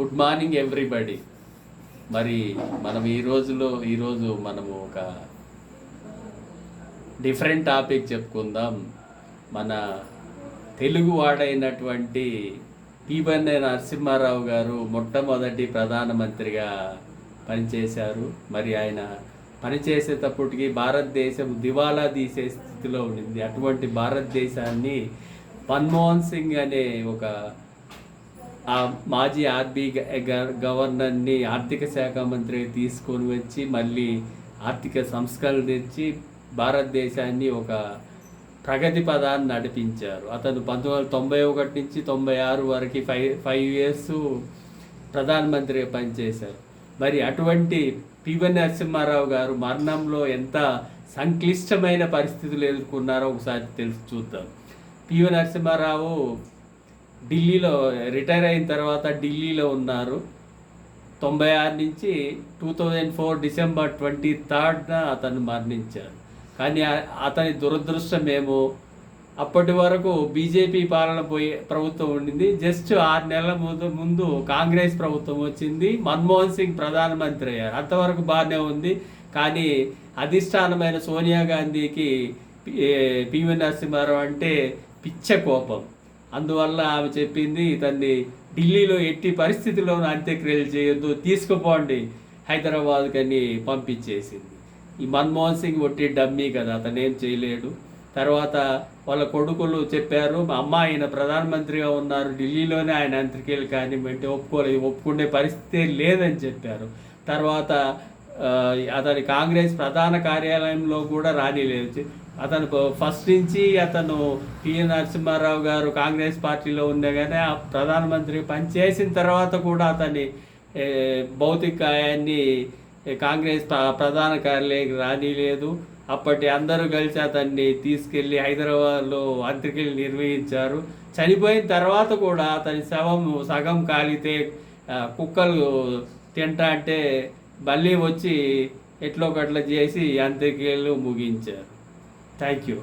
Good morning everybody. మరి మనం ఈ రోజులో ఈరోజు మనము ఒక డిఫరెంట్ టాపిక్ చెప్పుకుందాం. మన తెలుగు వాడైనటువంటి పీబన్నె నరసింహారావు గారు మొట్టమొదటి ప్రధానమంత్రిగా పనిచేశారు. మరి ఆయన పనిచేసేటప్పటికి భారతదేశం దివాలా తీసే స్థితిలో ఉండింది. అటువంటి భారతదేశాన్ని మన్మోహన్ సింగ్ అనే ఒక ఆ మాజీ ఆర్బీ గవర్నర్ని ఆర్థిక శాఖ మంత్రి తీసుకొని వచ్చి మళ్ళీ ఆర్థిక సంస్కరణ తెచ్చి భారతదేశాన్ని ఒక ప్రగతి పదాన్ని నడిపించారు. అతను పంతొమ్మిది వందల తొంభై ఒకటి నుంచి తొంభై ఆరు వరకు ఫైవ్ ఫైవ్ ఇయర్స్ ప్రధానమంత్రిగా పనిచేశారు. మరి అటువంటి పివి నరసింహారావు గారు మరణంలో ఎంత సంక్లిష్టమైన పరిస్థితులు ఎదుర్కొన్నారో ఒకసారి తెలుసు చూద్దాం. పివి నరసింహారావు ఢిల్లీలో రిటైర్ అయిన తర్వాత ఢిల్లీలో ఉన్నారు. తొంభై ఆరు నుంచి two thousand four December twenty థర్డ్న అతను మరణించారు. కానీ అతని దురదృష్టం ఏమో అప్పటి వరకు బీజేపీ పాలన పోయి ప్రభుత్వం ఉండింది. జస్ట్ ఆరు నెలల ముందు ముందు కాంగ్రెస్ ప్రభుత్వం వచ్చింది. మన్మోహన్ సింగ్ ప్రధానమంత్రి అయ్యారు. అంతవరకు బాగానే ఉంది. కానీ అధిష్టానమైన సోనియా గాంధీకి పివి నరసింహారావు అంటే పిచ్చ కోపం. అందువల్ల ఆమె చెప్పింది ఇతన్ని ఢిల్లీలో ఎట్టి పరిస్థితుల్లోనూ అంత్యక్రియలు చేయొద్దు తీసుకుపోండి. హైదరాబాద్కని పంపించేసింది. ఈ మన్మోహన్ సింగ్ ఒట్టి డమ్మీ కదా అతను ఏం చేయలేడు. తర్వాత వాళ్ళ కొడుకులు చెప్పారు మా అమ్మ ఆయన ప్రధానమంత్రిగా ఉన్నారు ఢిల్లీలోనే ఆయన అంత్యక్రియలు కానివ్వండి ఒప్పుకోలేదు ఒప్పుకునే పరిస్థితి లేదని చెప్పారు. తర్వాత అతని కాంగ్రెస్ ప్రధాన కార్యాలయంలో కూడా రానిలేదు. అతను ఫస్ట్ నుంచి అతను పిఎన్ నరసింహారావు గారు కాంగ్రెస్ పార్టీలో ఉండే కానీ ఆ ప్రధానమంత్రి పనిచేసిన తర్వాత కూడా అతని భౌతికాయాన్ని కాంగ్రెస్ ప్రధాన కార్యాలయానికి రానిలేదు. అప్పటి అందరూ కలిసి అతన్ని తీసుకెళ్ళి హైదరాబాద్లో అంత్యక్రియలు నిర్వహించారు. చనిపోయిన తర్వాత కూడా అతని శవం సగం కాలితే కుక్కలు తింటా అంటే మళ్ళీ వచ్చి ఎట్లో గట్ల చేసి అంత్యక్రియలు ముగించారు. Thank you